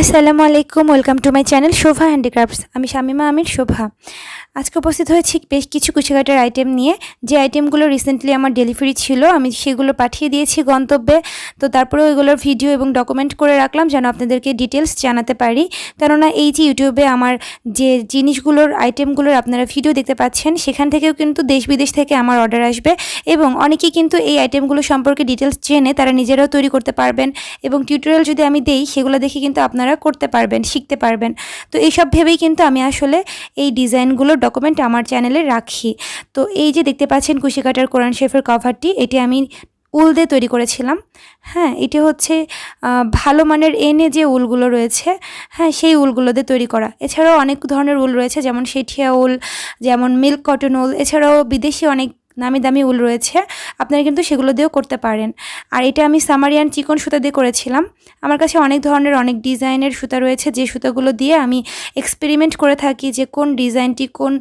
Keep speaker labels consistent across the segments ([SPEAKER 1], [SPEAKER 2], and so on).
[SPEAKER 1] আসসালামু আলাইকুম welcome to my channel Shobha handicrafts আমি শামিমা আমির, শোভা। আজকে উপস্থিত হয়েছি বেশ কিছু কুচিকাটার আইটেম নিয়ে। যে আইটেমগুলো রিসেন্টলি আমার ডেলিভারি ছিল, আমি সেগুলো পাঠিয়ে দিয়েছি গন্তব্যে। তো তারপরে ওইগুলোর ভিডিও এবং ডকুমেন্ট করে রাখলাম যেন আপনাদেরকে ডিটেলস জানাতে পারি। কেননা এই যে ইউটিউবে আমার যে জিনিসগুলোর আইটেমগুলোর আপনারা ভিডিও দেখতে পাচ্ছেন, সেখান থেকেও কিন্তু দেশ বিদেশ থেকে আমার অর্ডার আসবে। এবং অনেকেই কিন্তু এই আইটেমগুলো সম্পর্কে ডিটেলস জেনে তারা নিজেরাও তৈরি করতে পারবেন। এবং টিউটোরিয়াল যদি আমি দেই, সেগুলো দেখে কিন্তু আপনারা করতে পারবেন, শিখতে পারবেন। তো এইসব ভেবেই কিন্তু আমি আসলে এই ডিজাইনগুলোর ডকুমেন্ট আমার চ্যানেলে রাখি। তো এই যে দেখতে পাচ্ছেন কুশিকাটার কোরআন শেফের কভারটি এটি আমি উল দিয়ে তৈরি করেছিলাম। হ্যাঁ এটি হচ্ছে ভালো মানের এনে যে উলগুলো রয়েছে হ্যাঁ সেই উলগুলো দিয়ে তৈরি করা। এছাড়াও অনেক ধরনের উল রয়েছে, যেমন শেঠিয়া উল, যেমন মিল্ক কটন উল, এছাড়াও বিদেশি অনেক নামি দামি উল রয়েছে, আপনারা কিন্তু সেগুলো দিয়েও করতে পারেন। আর এটা আমি সামারিয়ান চিকন সুতা দিয়ে করেছিলাম। আমার কাছে অনেক ধরনের অনেক ডিজাইনের সুতা রয়েছে, যে সুতাগুলো দিয়ে আমি এক্সপেরিমেন্ট করে থাকি যে কোন ডিজাইনটি, কোন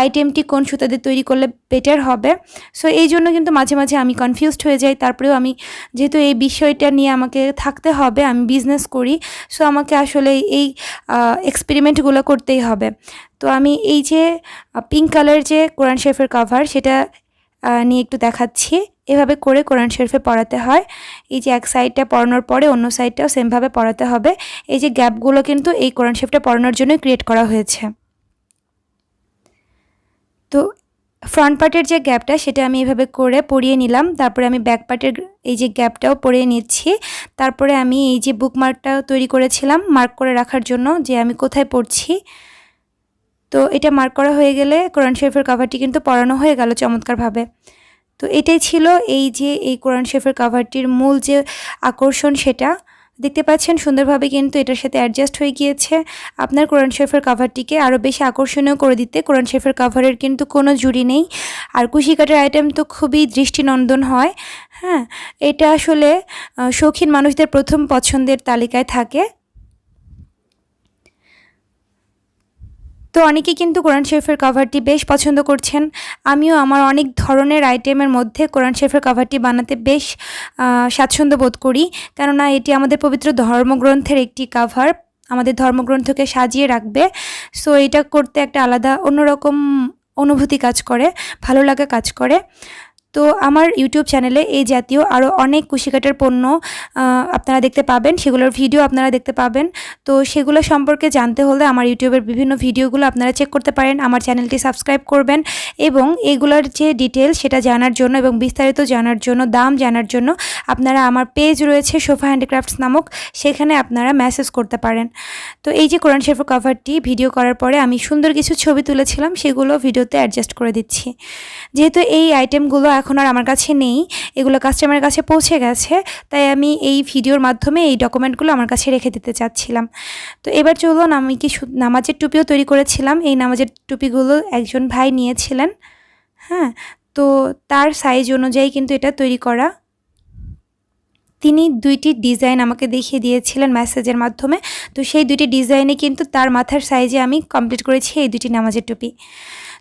[SPEAKER 1] আইটেমটি কোন সুতা দিয়ে তৈরি করলে বেটার হবে। সো এই জন্য কিন্তু মাঝে মাঝে আমি কনফিউজড হয়ে যাই, তারপরেও আমি যেহেতু এই বিষয়টা নিয়ে আমাকে থাকতে হবে, আমি বিজনেস করি সো আমাকে আসলে এই এক্সপেরিমেন্টগুলো করতেই হবে। তো আমি এই যে পিঙ্ক কালার যে কোরআন শেফের কভার সেটা নিয়ে একটু দেখাচ্ছি। এভাবে করে কোরআন শরীফে পড়াতে হয়। এই যে এক সাইডটা পড়ানোর পরে অন্য সাইডটাও সেমভাবে পড়াতে হবে। এই যে গ্যাপগুলো কিন্তু এই কোরআন শরীফটা পড়ানোর জন্যই ক্রিয়েট করা হয়েছে। তো ফ্রন্ট পার্টের যে গ্যাপটা সেটা আমি এভাবে করে পরিয়ে নিলাম। তারপরে আমি ব্যাক পার্টের এই যে গ্যাপটাও পরিয়ে নিচ্ছি। তারপরে আমি এই যে বুকমার্কটাও তৈরি করেছিলাম মার্ক করে রাখার জন্য যে আমি কোথায় পড়ছি। তো এটা মার্ক করা হয়ে গেলে কোরআন শরীফের কাভারটি কিন্তু পড়ানো হয়ে গেল চমৎকারভাবে। তো এটাই ছিল এই যে এই কোরআন শরীফের কাভারটির মূল যে আকর্ষণ সেটা। দেখতে পাচ্ছেন সুন্দরভাবে কিন্তু এটার সাথে অ্যাডজাস্ট হয়ে গিয়েছে। আপনার কোরআন শরীফের কাভারটিকে আরও বেশি আকর্ষণীয় করে দিতে কোরআন শরীফের কাভারের কিন্তু কোনো জুড়ি নেই। আর কুশি কাটার আইটেম তো খুবই দৃষ্টিনন্দন হয়। হ্যাঁ এটা আসলে শৌখিন মানুষদের প্রথম পছন্দের তালিকায় থাকে। তো অনেকেই কিন্তু কোরআন শরীফের কাভারটি বেশ পছন্দ করছেন। আমিও আমার অনেক ধরনের আইটেমের মধ্যে কোরআন শরীফের কাভারটি বানাতে বেশ স্বাচ্ছন্দ্য বোধ করি। কেননা এটি আমাদের পবিত্র ধর্মগ্রন্থের একটি কাভার আমাদের ধর্মগ্রন্থকে সাজিয়ে রাখবে। সো এটা করতে একটা আলাদা অন্যরকম অনুভূতি কাজ করে, ভালো লাগা কাজ করে। তো আমার ইউটিউব চ্যানেলে এই জাতীয় আরও অনেক কুশিকাটার পণ্য আপনারা দেখতে পাবেন। সেগুলোর ভিডিও আপনারা দেখতে পাবেন। তো সেগুলো সম্পর্কে জানতে হলে আমার ইউটিউবের বিভিন্ন ভিডিওগুলো আপনারা চেক করতে পারেন। আমার চ্যানেলটি সাবস্ক্রাইব করবেন এবং এগুলোর যে ডিটেল সেটা জানার জন্য এবং বিস্তারিত জানার জন্য, দাম জানার জন্য আপনারা আমার পেজ রয়েছে সোফা হ্যান্ডিক্রাফটস নামক। সেখানে আপনারা মেসেজ করতে পারেন। তো এই যে কোরআন শেফের কভারটি ভিডিও করার পরে আমি সুন্দর কিছু ছবি তুলেছিলাম। সেগুলো ভিডিওতে অ্যাডজাস্ট করে দিচ্ছি। যেহেতু এই আইটেমগুলো এখন আর আমার কাছে নেই। এগুলো কাস্টমারের কাছে পৌঁছে গেছে। তাই আমি এই ভিডিওর মাধ্যমে এই ডকুমেন্টগুলো আমার কাছে রেখে দিতে চাচ্ছিলাম। তো এবার চলুন, আমি কি নামাজের টুপিও তৈরি করেছিলাম। এই নামাজের টুপিগুলো একজন ভাই নিয়েছিলেন। হ্যাঁ তো তার সাইজ অনুযায়ী কিন্তু এটা তৈরি করা। তিনি দুইটি ডিজাইন আমাকে দেখিয়ে দিয়েছিলেন মেসেজের মাধ্যমে। তো সেই দুইটি ডিজাইনে কিন্তু তার মাথার সাইজে আমি কমপ্লিট করেছি এই দুটি নামাজের টুপি।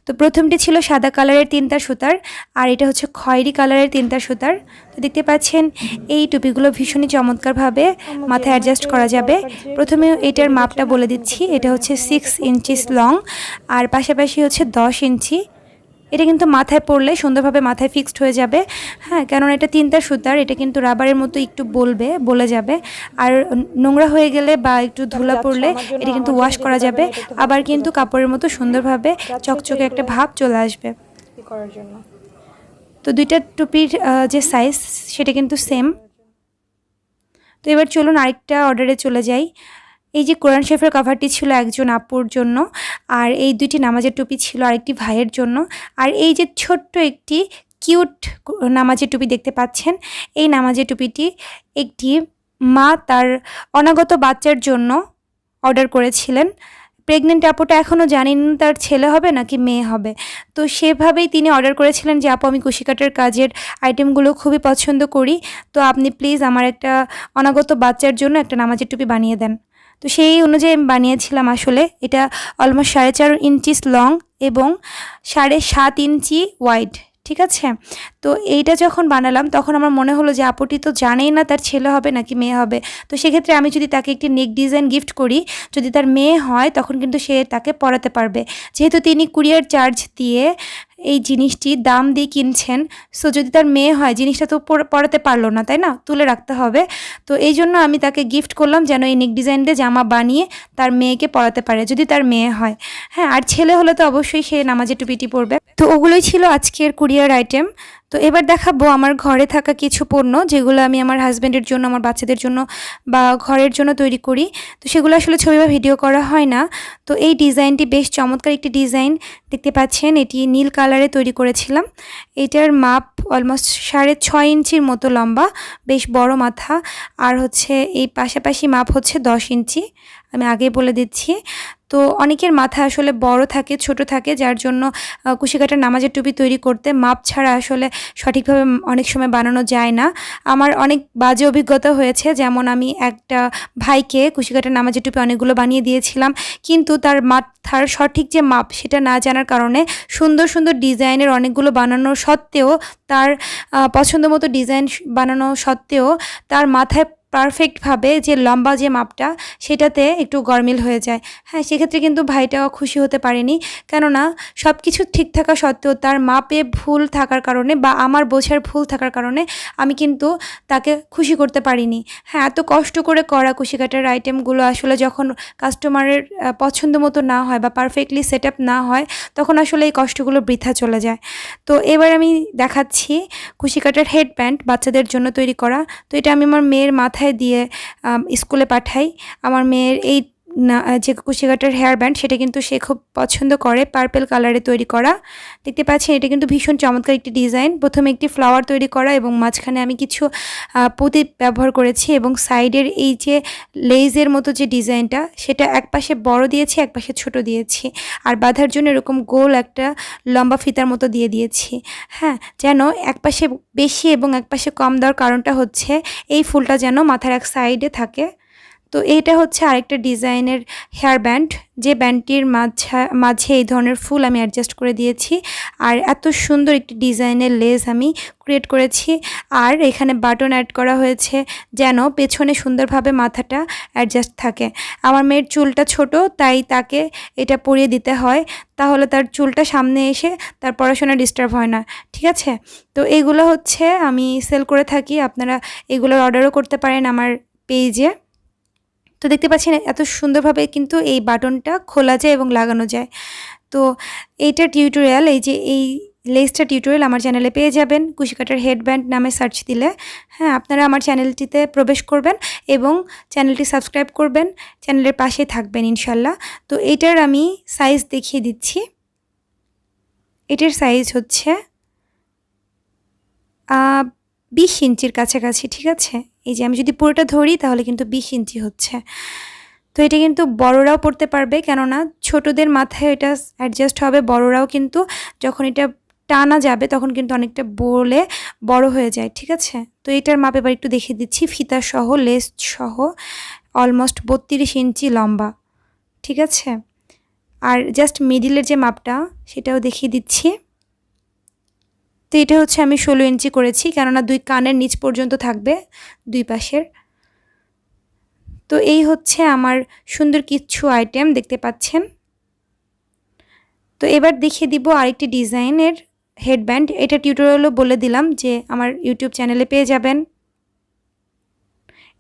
[SPEAKER 1] তো প্রথমটি ছিল সাদা কালারের তিনটা সুতার, আর এটা হচ্ছে খয়েরি কালারের তিনটা সুতার। তো দেখতে পাচ্ছেন, এই টুপিগুলো ভীষণই চমৎকারভাবে মাথায় অ্যাডজাস্ট করা যাবে। প্রথমে এটার মাপটা বলে দিচ্ছি, এটা হচ্ছে সিক্স ইঞ্চিস লং আর পাশাপাশি হচ্ছে দশ ইঞ্চি এটা কিন্তু মাথায় পড়লে সুন্দরভাবে মাথায় ফিক্সড হয়ে যাবে। হ্যাঁ কেননা এটা তিনটা সুতার এটা কিন্তু রাবারের মতো একটু বলবে বলে যাবে। আর নোংরা হয়ে গেলে বা একটু ধুলা পড়লে এটা কিন্তু ওয়াশ করা যাবে। আবার কিন্তু কাপড়ের মতো সুন্দরভাবে চকচকে একটা ভাব চলে আসবে।
[SPEAKER 2] করার জন্য।
[SPEAKER 1] তো দুইটা টুপির যে সাইজ সেটা কিন্তু সেম তো এবার চলুন আরেকটা অর্ডারে চলে যাই। এই যে কোরআন শেফের কভারটি ছিল একজন আপুর জন্য, আর এই দুইটি নামাজের টুপি ছিল আরেকটি ভাইয়ের জন্য। আর এই যে ছোট্ট একটি কিউট নামাজের টুপি দেখতে পাচ্ছেন, এই নামাজের টুপিটি একটি মা তার অনাগত বাচ্চার জন্য অর্ডার করেছিলেন। প্রেগনেন্ট আপুটা এখনও জানেন তার ছেলে হবে নাকি মেয়ে হবে। তো সেভাবেই তিনি অর্ডার করেছিলেন যে, আপু, আমি কুশিকাটার কাজের আইটেমগুলো খুবই পছন্দ করি। তো আপনি প্লিজ আমার একটা অনাগত বাচ্চার জন্য একটা নামাজের টুপি বানিয়ে দেন। তো সেই অনুযায়ী আমি বানিয়েছিলাম আসলে। এটা অলমোস্ট সাড়ে চার ইঞ্চিস লং এবং সাড়ে সাত ইঞ্চি ওয়াইড ঠিক আছে? তো এইটা যখন বানালাম, তখন আমার মনে হলো যে, আপুটি তো জানেই না তার ছেলে হবে নাকি মেয়ে হবে। তো সেক্ষেত্রে আমি যদি তাকে একটি নেক ডিজাইন গিফট করি, যদি তার মেয়ে হয়, তখন কিন্তু সে তাকে পরাতে পারবে। যেহেতু তিনি কুরিয়ার চার্জ দিয়ে এই জিনিসটি দাম দিয়ে কিনছেন। সো যদি তার মেয়ে হয়, জিনিসটা তো পড়াতে পারল না, তাই না? তুলে রাখতে হবে। তো এই জন্য আমি তাকে গিফট করলাম যেন এই নেক ডিজাইন দিয়ে জামা বানিয়ে তার মেয়েকে পড়াতে পারে, যদি তার মেয়ে হয়। হ্যাঁ আর ছেলে হলে তো অবশ্যই সে নামাজে টুপিটি পরবে। তো ওগুলোই ছিল আজকের কুরিয়ার আইটেম তো এবার দেখাবো আমার ঘরে থাকা কিছু পণ্য যেগুলো আমি আমার হাজব্যান্ডের জন্য, আমার বাচ্চাদের জন্য বা ঘরের জন্য তৈরি করি। তো সেগুলো আসলে ছবি বা ভিডিও করা হয় না। তো এই ডিজাইনটি বেশ চমৎকার একটি ডিজাইন। দেখতে পাচ্ছেন, এটি নীল কালারে তৈরি করেছিলাম। এটার মাপ অলমোস্ট সাড়ে ছয় ইঞ্চির মতো লম্বা, বেশ বড় মাথা। আর হচ্ছে এই পাশাপাশি মাপ হচ্ছে দশ ইঞ্চি। আমি আগে বলে দিচ্ছি। তো অনেকের মাথা আসলে বড় থাকে, ছোট থাকে, যার জন্য কুশিকাটার নামাজের টুপি তৈরি করতে মাপ ছাড়া আসলে সঠিকভাবে অনেক সময় বানানো যায় না। আমার অনেক বাজে অভিজ্ঞতা হয়েছে, যেমন আমি একটা ভাইকে কুশিকাটার নামাজের টুপি অনেকগুলো বানিয়ে দিয়েছিলাম, কিন্তু তার মাথার সঠিক যে মাপ সেটা না জানার কারণে সুন্দর সুন্দর ডিজাইনের অনেকগুলো বানানো সত্ত্বেও তার পছন্দ মতো ডিজাইন বানানো সত্ত্বেও তার মাথায় পারফেক্টভাবে যে লম্বা যে মাপটা, সেটাতে একটু গরমিল হয়ে যায়। হ্যাঁ সেক্ষেত্রে কিন্তু ভাইটাও খুশি হতে পারেনি। কেননা সব কিছু ঠিক থাকা সত্ত্বেও তার মাপে ভুল থাকার কারণে বা আমার বোঝার ভুল থাকার কারণে আমি কিন্তু তাকে খুশি করতে পারিনি। হ্যাঁ এত কষ্ট করে করা কুশিকাটার আইটেমগুলো আসলে যখন কাস্টমারের পছন্দ মতো না হয় বা পারফেক্টলি সেট না হয়, তখন আসলে এই কষ্টগুলো বৃথা চলে যায়। তো এবার আমি দেখাচ্ছি কুশিকাটার হেড প্যান্ট বাচ্চাদের জন্য তৈরি করা। তো এটা আমি আমার মেয়ের মাথায় দিয়ে স্কুলে পাঠাই। আমার মেয়ের এই না যে কুশিকাটার হেয়ার ব্যান্ড সেটা কিন্তু সে খুব পছন্দ করে পার্পেল কালারে তৈরি করা। দেখতে পাচ্ছেন, এটা কিন্তু ভীষণ চমৎকার একটি ডিজাইন প্রথমে একটি ফ্লাওয়ার তৈরি করা এবং মাঝখানে আমি কিছু পুঁতি ব্যবহার করেছি এবং সাইডের এই যে লেজের মতো যে ডিজাইনটা সেটা এক পাশে বড় দিয়েছি, এক পাশে ছোট দিয়েছি। আর বাঁধার জন্য এরকম গোল একটা লম্বা ফিতার মতো দিয়ে দিয়েছি। হ্যাঁ যেন এক পাশে বেশি এবং এক পাশে কম দেওয়ার কারণটা হচ্ছে, এই ফুলটা যেন মাথার এক সাইডে থাকে। তো এইটা হচ্ছে আরেকটা ডিজাইনের হেয়ার ব্যান্ড। যে ব্যান্ডটির মাঝে মাঝে এই ধরনের ফুল আমি অ্যাডজাস্ট করে দিয়েছি। আর এত সুন্দর একটি ডিজাইনের লেস আমি ক্রিয়েট করেছি। আর এখানে বাটন অ্যাড করা হয়েছে যেন পেছনে সুন্দরভাবে মাথাটা অ্যাডজাস্ট থাকে। আমার মেয়ের চুলটা ছোট, তাই তাকে এটা পরিয়ে দিতে হয়। তাহলে তার চুলটা সামনে এসে তার পড়াশোনা ডিস্টার্ব হয় না, ঠিক আছে? তো এইগুলো হচ্ছে আমি সেল করে থাকি। আপনারা এগুলোর অর্ডারও করতে পারেন আমার পেজে তো দেখতে পাচ্ছেন এত সুন্দরভাবে কিন্তু এই বাটনটা খোলা যায় এবং লাগানো যায়। তো এইটার টিউটোরিয়াল এই যে এই লেসটা টিউটোরিয়াল আমার চ্যানেলে পেয়ে যাবেন। কুশিকাটার হেডব্যান্ড নামে সার্চ দিলে হ্যাঁ আপনারা আমার চ্যানেলটিতে প্রবেশ করবেন এবং চ্যানেলটি সাবস্ক্রাইব করবেন চ্যানেলের পাশে থাকবেন ইনশাল্লাহ। তো এটার আমি সাইজ দেখিয়ে দিচ্ছি। এটার সাইজ হচ্ছে বিশ ইঞ্চির কাছাকাছি, ঠিক আছে? এই যে আমি যদি পুরোটা ধরি তাহলে কিন্তু বিশ ইঞ্চি হচ্ছে। তো এটা কিন্তু বড়রাও পড়তে পারবে, কেননা ছোটদের মাথায় এটা অ্যাডজাস্ট হবে। বড়রাও কিন্তু যখন এটা টানা যাবে তখন কিন্তু অনেকটা বলে বড় হয়ে যায়, ঠিক আছে? তো এটার মাপ এবার একটু দেখিয়ে দিচ্ছি। ফিতা সহ, লেস সহ অলমোস্ট বত্রিশ ইঞ্চি লম্বা, ঠিক আছে? আর জাস্ট মিডিলের যে মাপটা, সেটাও দেখিয়ে দিচ্ছি। তো এটা হচ্ছে আমি ষোলো ইঞ্চি করেছি, কেননা দুই কানের নিচ পর্যন্ত থাকবে, দুই পাশের। তো এই হচ্ছে আমার সুন্দর কিছু আইটেম দেখতে পাচ্ছেন। তো এবার দেখিয়ে দিব আরেকটি ডিজাইনের হেডব্যান্ড এটা টিউটোরিয়ালও বলে দিলাম যে আমার ইউটিউব চ্যানেলে পেয়ে যাবেন।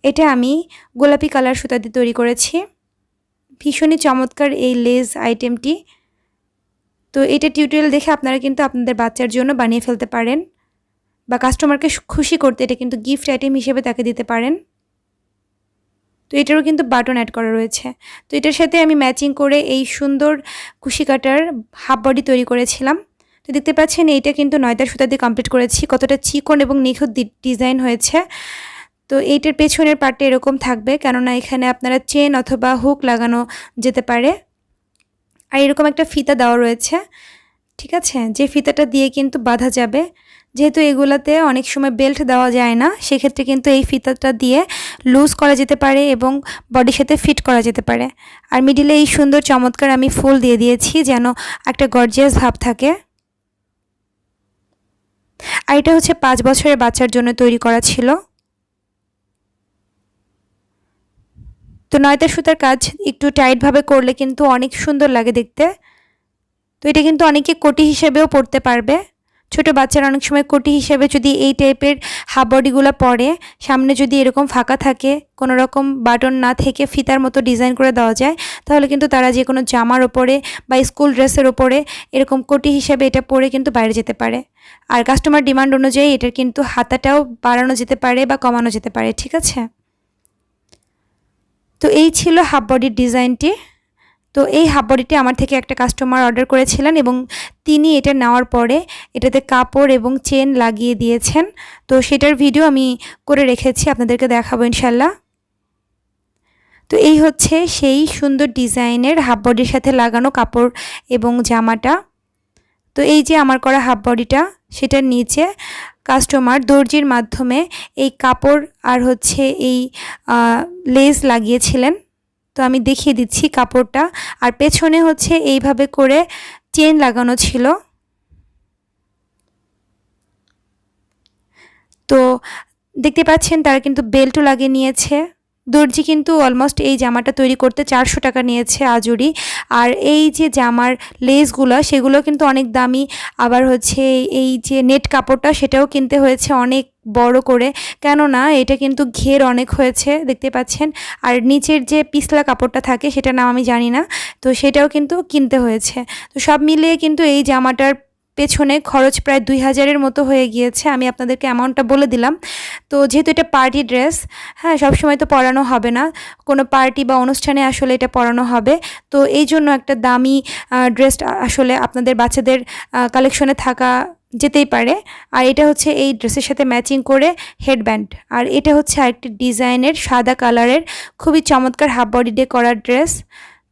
[SPEAKER 1] এটা আমি গোলাপি কালার সুতা দিয়ে তৈরি করেছি। ভীষণই চমৎকার এই লেজ আইটেমটি তো এটা টিউটোরিয়াল দেখে আপনারা কিন্তু আপনাদের বাচ্চার জন্য বানিয়ে ফেলতে পারেন বা কাস্টমারকে খুশি করতে এটা কিন্তু গিফট আইটেম হিসেবে তাকে দিতে পারেন। তো এটারও কিন্তু বাটন অ্যাড করা রয়েছে। তো এটার সাথে আমি ম্যাচিং করে এই সুন্দর কুশি কাটার হাফ বডি তৈরি করেছিলাম। তো দেখতে পাচ্ছেন এইটা কিন্তু নয়দার সুতা দিয়ে কমপ্লিট করেছি, কতটা চিকন এবং নিখুঁত ডিজাইন হয়েছে। তো এইটার পেছনের পার্টটা এরকম থাকবে, কেননা এখানে আপনারা চেন অথবা হুক লাগানো যেতে পারে। আর এরকম একটা ফিতা দেওয়া রয়েছে, ঠিক আছে? যে ফিতাটা দিয়ে কিন্তু বাঁধা যাবে। যেহেতু এগুলাতে অনেক সময় বেল্ট দেওয়া যায় না, সেক্ষেত্রে কিন্তু এই ফিতাটা দিয়ে লুজ করা যেতে পারে এবং বডির সাথে ফিট করা যেতে পারে। আর মিডিলে এই সুন্দর চমৎকার আমি ফুল দিয়ে দিয়েছি যেন একটা গর্জিয়াস ভাব থাকে। আর এটা হচ্ছে পাঁচ বছরের বাচ্চার জন্য তৈরি করা ছিল। তো নয়তা সুতার কাজ একটু টাইটভাবে করলে কিন্তু অনেক সুন্দর লাগে দেখতে। তো এটা কিন্তু অনেকে কোটি হিসেবেও পড়তে পারবে। ছোট বাচ্চারা অনেক সময় কোটি হিসেবে যদি এই টাইপের হাফ বডিগুলো পরে, সামনে যদি এরকম ফাঁকা থাকে, কোনো রকম বাটন না থেকে ফিতার মতো ডিজাইন করে দেওয়া যায়, তাহলে কিন্তু তারা যে কোনো জামার ওপরে বা স্কুল ড্রেসের ওপরে এরকম কোটি হিসেবে এটা পরে কিন্তু বাইরে যেতে পারে। আর কাস্টমার ডিমান্ড অনুযায়ী এটার কিন্তু হাতাটাও বাড়ানো যেতে পারে বা কমানো যেতে পারে, ঠিক আছে? তো এই ছিল হাফ বডির ডিজাইনটি তো এই হাফ বডিটি আমার থেকে একটা কাস্টমার অর্ডার করেছিলেন এবং তিনি এটা নেওয়ার পরে এটাতে কাপড় এবং চেন লাগিয়ে দিয়েছেন। তো সেটার ভিডিও আমি করে রেখেছি, আপনাদেরকে দেখাবো ইনশাল্লাহ তো এই হচ্ছে সেই সুন্দর ডিজাইনের হাফ বডির সাথে লাগানো কাপড় এবং জামাটা। তো এই যে আমার করা হাফ বডিটা সেটার নিচে কাস্টমার দর্জির মাধ্যমে এই কাপড় আর হচ্ছে এই লেস লাগিয়েছিলেন। তো আমি দেখিয়ে দিচ্ছি কাপড়টা। আর পেছনে হচ্ছে এইভাবে করে চেন লাগানো ছিল। তো দেখতে পাচ্ছেন তারা কিন্তু বেল্টও লাগিয়ে নিয়েছে। দর্জি কিন্তু অলমোস্ট এই জামাটা তৈরি করতে চারশো টাকা নিয়েছে আজুরি। আর এই যে জামার লেসগুলো সেগুলো কিন্তু অনেক দামি। আবার হচ্ছে এই যে নেট কাপড়টা, সেটাও কিনতে হয়েছে অনেক বড় করে। কেননা এটা কিন্তু ঘের অনেক হয়েছে, দেখতে পাচ্ছেন। আর নিচের যে পিছলা কাপড়টা থাকে সেটা নাম আমি জানি না। তো সেটাও কিন্তু কিনতে হয়েছে। তো সব মিলিয়ে কিন্তু এই জামাটার পেছনে খরচ প্রায় দুই হাজারের মতো হয়ে গিয়েছে। আমি আপনাদেরকে অ্যামাউন্টটা বলে দিলাম। তো যেহেতু এটা পার্টি ড্রেস হ্যাঁ সবসময় তো পরানো হবে না। কোনো পার্টি বা অনুষ্ঠানে আসলে এটা পরানো হবে। তো এই জন্য একটা দামি ড্রেস আসলে আপনাদের বাচ্চাদের কালেকশনে থাকা যেতেই পারে। আর এটা হচ্ছে এই ড্রেসের সাথে ম্যাচিং করে হেডব্যান্ড আর এটা হচ্ছে আরেকটি ডিজাইনের সাদা কালারের খুবই চমৎকার হাফ বডি ডে করার ড্রেস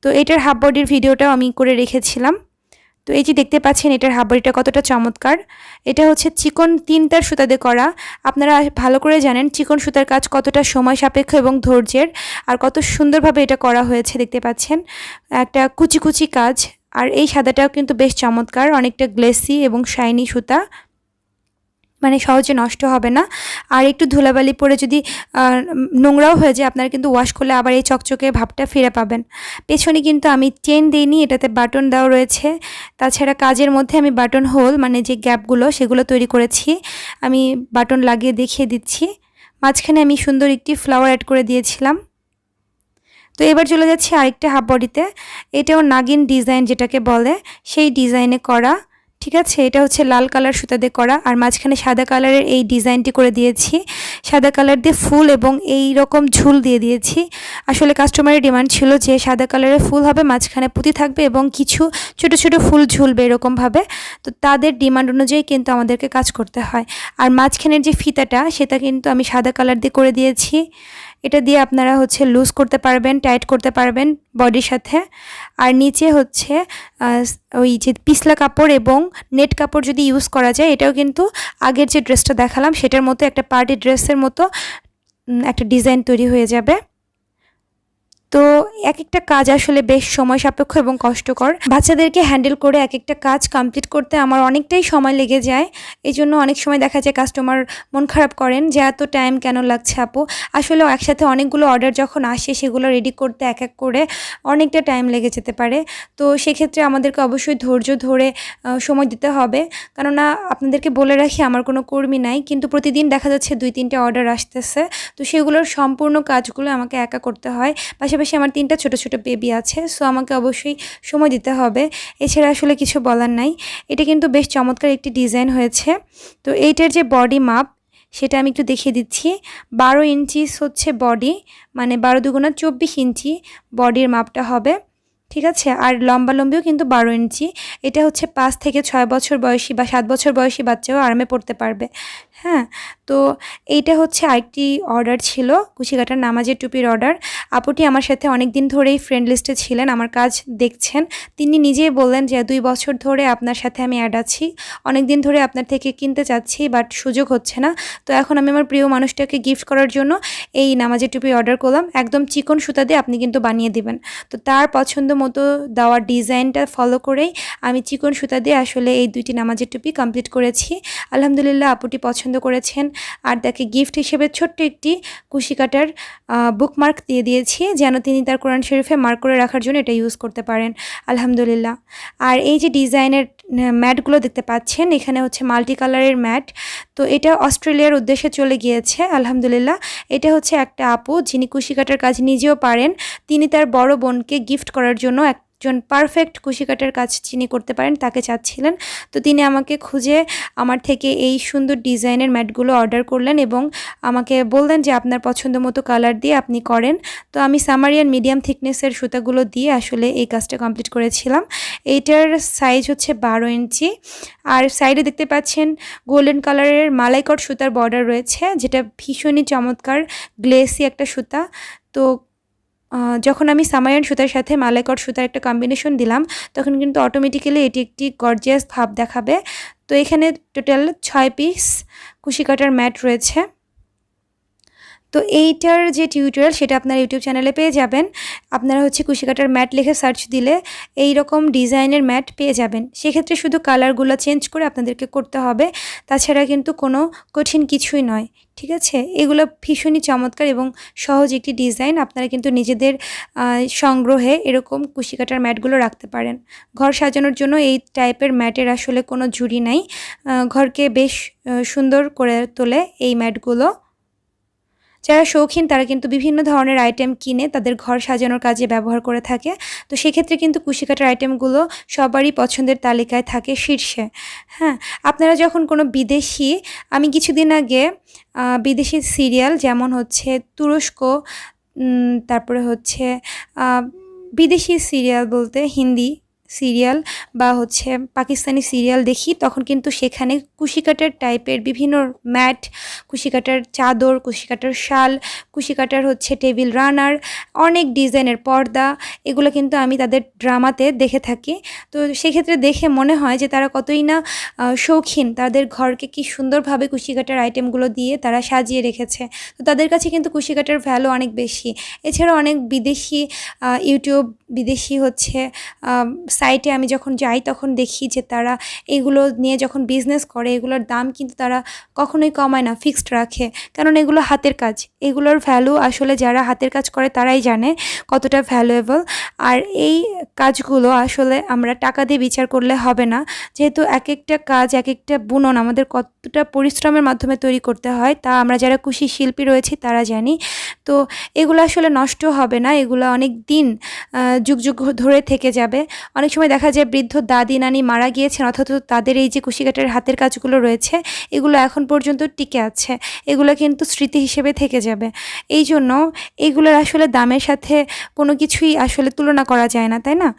[SPEAKER 1] তো এটার হাফ বডির ভিডিওটাও আমি করে রেখেছিলাম। তো এই যে দেখতে পাচ্ছেন, এটার হাবড়িটা কতটা চমৎকার। এটা হচ্ছে চিকন তিনটার সুতাতে করা। আপনারা ভালো করে জানেন চিকন সুতার কাজ কতটা সময় সাপেক্ষ এবং ধৈর্যের আর কত সুন্দরভাবে এটা করা হয়েছে দেখতে পাচ্ছেন। একটা কুচি কুচি কাজ। আর এই সাদাটাও কিন্তু বেশ চমৎকার, অনেকটা গ্লেসি এবং শাইনি সুতা। মানে সহজে নষ্ট হবে না। আর একটু ধুলাবালি পরে যদি নোংরাও হয়ে যায়, আপনারা কিন্তু ওয়াশ করলে আবার এই চকচকে ভাবটা ফিরে পাবেন। পেছনে কিন্তু আমি চেন দিইনি এটাতে বাটন দেওয়া রয়েছে। তাছাড়া কাজের মধ্যে আমি বাটন হোল মানে যে গ্যাপগুলো সেগুলো তৈরি করেছি। আমি বাটন লাগিয়ে দেখিয়ে দিচ্ছি। মাঝখানে আমি সুন্দর একটি ফ্লাওয়ার অ্যাড করে দিয়েছিলাম। তো এবার চলে যাচ্ছি আরেকটা হাফ বডিতে এটাও নাগিন ডিজাইন যেটাকে বলে, সেই ডিজাইনে করা। ঠিক আছে? এটা হচ্ছে লাল কালার সুতা দিয়ে করা। আর মাঝখানে সাদা কালারের এই ডিজাইনটি করে দিয়েছি। সাদা কালার দিয়ে ফুল এবং এই রকম ঝুল দিয়ে দিয়েছি। আসলে কাস্টমারের ডিমান্ড ছিল যে সাদা কালারের ফুল হবে, মাঝখানে পুঁতি থাকবে এবং কিছু ছোট ছোট ফুল ঝুলবে এরকমভাবে তো তাদের ডিমান্ড অনুযায়ী কিন্তু আমাদেরকে কাজ করতে হয়। আর মাঝখানের যে ফিতাটা, সেটা কিন্তু আমি সাদা কালার দিয়ে করে দিয়েছি। এটা দিয়ে আপনারা হচ্ছে লুজ করতে পারবেন টাইট করতে পারবেন বডির সাথে। আর নিচে হচ্ছে ওই যে পিসলা কাপড় এবং নেট কাপড় যদি ইউজ করা যায়, এটাও কিন্তু আগের যে ড্রেসটা দেখালাম, সেটার মতো একটা পার্টি ড্রেসের মতো একটা ডিজাইন তৈরি হয়ে যাবে। তো এক একটা কাজ আসলে বেশ সময় সাপেক্ষ এবং কষ্টকর। বাচ্চাদেরকে হ্যান্ডেল করে এক একটা কাজ কমপ্লিট করতে আমার অনেকটাই সময় লেগে যায়। এই জন্য অনেক সময় দেখা যায় কাস্টমার মন খারাপ করেন যে, এত টাইম কেন লাগছে আপু? আসলে একসাথে অনেকগুলো অর্ডার যখন আসে, সেগুলো রেডি করতে এক এক করে অনেকটা টাইম লেগে যেতে পারে। তো সেক্ষেত্রে আমাদেরকে অবশ্যই ধৈর্য ধরে সময় দিতে হবে। কেননা আপনাদেরকে বলে রাখি, আমার কোনো কর্মী নাই। কিন্তু প্রতিদিন দেখা যাচ্ছে দুই, তিনটে অর্ডার আসতেছে। তো সেগুলোর সম্পূর্ণ কাজগুলো আমাকে একা করতে হয়। পাশাপাশি পাশাপাশি আমার তিনটা ছোট ছোট বেবি আছে সো আমাকে অবশ্যই সময় দিতে হবে। এছাড়া আসলে কিছু বলার নাই। এটা কিন্তু বেশ চমৎকার একটি ডিজাইন হয়েছে। তো এইটার যে বডি মাপ সেটা আমি একটু দেখিয়ে দিচ্ছি। বারো ইঞ্চিস হচ্ছে বডি মানে বারো দুগুণা চব্বিশ ইঞ্চি বডির মাপটা হবে। ঠিক আছে? আর লম্বা লম্বিও কিন্তু বারো ইঞ্চি। এটা হচ্ছে পাঁচ থেকে ছয় বছর বয়সী বা সাত বছর বয়সী বাচ্চাও আরামে পড়তে পারবে। হ্যাঁ? তো এইটা হচ্ছে আরেকটি অর্ডার ছিল কুচিকাটার নামাজের টুপির অর্ডার। আপুটি আমার সাথে অনেক দিন ধরেই ফ্রেন্ড লিস্টে ছিলেন, আমার কাজ দেখছেন। তিনি নিজেই বললেন যে, দুই বছর ধরে আপনার সাথে আমি অ্যাড আছি। অনেক দিন ধরে আপনার থেকে কিনতে চাচ্ছি বাট সুযোগ হচ্ছে না। তো এখন আমি আমার প্রিয় মানুষটাকে গিফট করার জন্য এই নামাজের টুপি অর্ডার করলাম। একদম চিকন সুতা দিয়ে আপনি কিন্তু বানিয়ে দিবেন। তো তার পছন্দ মতো দেওয়া ডিজাইনটা ফলো করেই আমি চিকন সুতা দিয়ে আসলে এই দুইটি নামাজের টুপি কমপ্লিট করেছি। আলহামদুলিল্লাহ, আপুটি পছন্দ করেছেন। আর তাকে গিফট হিসেবে ছোট্ট একটি কুশি কাটার বুকমার্ক দিয়ে দিয়েছি যেন তিনি তার কোরআন শরীফে মার্ক করে রাখার জন্য এটা ইউজ করতে পারেন। আলহামদুলিল্লাহ। আর এই যে ডিজাইনের ম্যাটগুলো দেখতে পাচ্ছেন, এখানে হচ্ছে মাল্টি কালারের ম্যাট। তো এটা অস্ট্রেলিয়ার উদ্দেশ্যে চলে গিয়েছে, আলহামদুলিল্লাহ। এটা হচ্ছে একটা আপু, যিনি কুশি কাটার কাজ নিজেও পারেন। তিনি তার বড় বোনকে গিফট করার জন্য এক একজন পারফেক্ট কুশি কাটার কাজ যিনি করতে পারেন, তাকে চাচ্ছিলেন। তো তিনি আমাকে খুঁজে আমার থেকে এই সুন্দর ডিজাইনের ম্যাটগুলো অর্ডার করলেন এবং আমাকে বললেন যে, আপনার পছন্দ মতো কালার দিয়ে আপনি করেন। তো আমি সামারিয়ান মিডিয়াম থিকনেসের সুতাগুলো দিয়ে আসলে এই কাজটা কমপ্লিট করেছিলাম। এইটার সাইজ হচ্ছে বারো ইঞ্চি। আর সাইডে দেখতে পাচ্ছেন গোল্ডেন কালারের মালাইকট সুতার বর্ডার রয়েছে, যেটা ভীষণই চমৎকার গ্লেসি একটা সুতা। তো যখন আমি সামায়ন সুতার সাথে মালাইকট সুতার একটা কম্বিনেশন দিলাম, তখন কিন্তু অটোমেটিক্যালি এটি একটি গর্জিয়াস ভাব দেখাবে। তো এখানে টোটাল ছয় পিস কুশি কাটার ম্যাট রয়েছে। তো এইটার যে টিউটোরিয়াল সেটা আপনার ইউটিউব চ্যানেলে পেয়ে যাবেন। আপনারা হচ্ছে কুশিকাটার ম্যাট লিখে সার্চ দিলে এই রকম ডিজাইনের ম্যাট পেয়ে যাবেন। সেক্ষেত্রে শুধু কালারগুলো চেঞ্জ করে আপনাদেরকে করতে হবে। তাছাড়া কিন্তু কোনো কঠিন কিছুই নয়, ঠিক আছে? এগুলো ভীষণই চমৎকার এবং সহজ একটি ডিজাইন আপনারা কিন্তু নিজেদের সংগ্রহে এরকম কুশিকাটার ম্যাটগুলো রাখতে পারেন। ঘর সাজানোর জন্য এই টাইপের ম্যাটের আসলে কোনো ঝুড়ি নাই। ঘরকে বেশ সুন্দর করে তোলে এই ম্যাটগুলো যারা শৌখিন, তারা কিন্তু বিভিন্ন ধরনের আইটেম কিনে তাদের ঘর সাজানোর কাজে ব্যবহার করে থাকে। তো সেক্ষেত্রে কিন্তু কুশিকাটার আইটেমগুলো সবারই পছন্দের তালিকায় থাকে শীর্ষে। হ্যাঁ আপনারা যখন কোনো বিদেশি, আমি কিছুদিন আগে বিদেশি সিরিয়াল যেমন হচ্ছে তুরস্ক তারপরে হচ্ছে বিদেশি সিরিয়াল বলতে হিন্দি সিরিয়াল বা হচ্ছে পাকিস্তানি সিরিয়াল দেখি, তখন কিন্তু সেখানে কুশিকাটার টাইপের বিভিন্ন ম্যাট, কুশিকাটার চাদর, কুশিকাটার শাল, কুশিকাটার হচ্ছে টেবিল রানার, অনেক ডিজাইনের পর্দা, এগুলো কিন্তু আমি তাদের ড্রামাতে দেখে থাকি। তো সেক্ষেত্রে দেখে মনে হয় যে তারা কতই না শৌখিন, তাদের ঘরকে কি সুন্দরভাবে কুশিকাটার আইটেমগুলো দিয়ে তারা সাজিয়ে রেখেছে। তো তাদের কাছে কিন্তু কুশিকাটার ভ্যালু অনেক বেশি। এছাড়াও অনেক বিদেশি ইউটিউব বিদেশি হচ্ছে সাইটে আমি যখন যাই তখন দেখি যে তারা এগুলো নিয়ে যখন বিজনেস করে, এগুলোর দাম কিন্তু তারা কখনোই কমায় না ফিক্সড রাখে। কারণ এগুলো হাতের কাজ। এগুলোর ভ্যালু আসলে যারা হাতের কাজ করে তারাই জানে কতটা ভ্যালুয়েবল আর এই কাজগুলো আসলে আমরা টাকা দিয়ে বিচার করলে হবে না। যেহেতু এক একটা কাজ এক একটা বুনন আমাদের কতটা পরিশ্রমের মাধ্যমে তৈরি করতে হয়, তা আমরা যারা কুশি শিল্পী রয়েছি তারা জানি। তো এগুলো আসলে নষ্ট হবে না, এগুলো অনেক দিন যুগ যুগ ধরে থেকে যাবে। অনেক সময় দেখা যায় বৃদ্ধ দাদি, নানি মারা গিয়েছেন, অথচ তাদের এই যে কুশিকাটের হাতের কাজগুলো রয়েছে, এগুলো এখন পর্যন্ত টিকে আছে। এগুলো কিন্তু স্মৃতি হিসেবে থেকে যাবে। এই জন্য এগুলোর আসলে দামের সাথে কোনো কিছুই আসলে তুলনা করা যায় না, তাই না?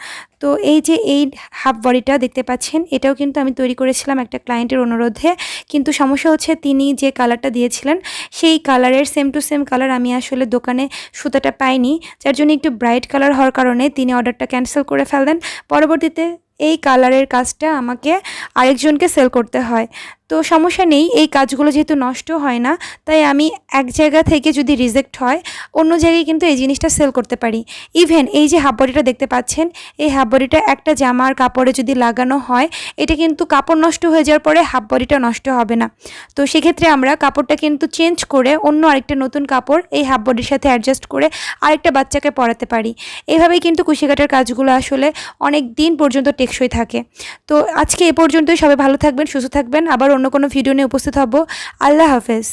[SPEAKER 1] তো এই যে এই হাফ বডিটা দেখতে পাচ্ছেন, এটাও কিন্তু আমি তৈরি করেছিলাম একটা ক্লায়েন্টের অনুরোধে। কিন্তু সমস্যা হচ্ছে তিনি যে কালারটা দিয়েছিলেন, সেই কালারের সেম টু সেম কালার আমি আসলে দোকানে সুতাটা পাইনি। যার জন্য একটু ব্রাইট কালার হওয়ার কারণে তিনি অর্ডারটা ক্যান্সেল করে ফেললেন। পরবর্তীতে এই কালারের কাজটা আমাকে আরেকজনকে সেল করতে হয়। তো সমস্যা নেই, এই কাজগুলো যেহেতু নষ্ট হয় না, তাই আমি এক জায়গা থেকে যদি রিজেক্ট হয়, অন্য জায়গায় কিন্তু এই জিনিসটা সেল করতে পারি। ইভেন এই যে হাফ বডিটা দেখতে পাচ্ছেন, এই হাফ বডিটা একটা জামার কাপড়ে যদি লাগানো হয়, এটা কিন্তু কাপড় নষ্ট হয়ে যাওয়ার পরে হাফ বডিটা নষ্ট হবে না। তো সেক্ষেত্রে আমরা কাপড়টা কিন্তু চেঞ্জ করে অন্য আরেকটা নতুন কাপড় এই হাফ বডির সাথে অ্যাডজাস্ট করে আরেকটা বাচ্চাকে পরাতে পারি। এভাবেই কিন্তু কুশিকাটার কাজগুলো আসলে অনেক দিন পর্যন্ত টেকসই থাকে। তো আজকে এ পর্যন্তই। সবাই ভালো থাকবেন, সুস্থ থাকবেন। আবার অন্য কোনো ভিডিও নিয়ে উপস্থিত হব। আল্লাহ হাফেজ।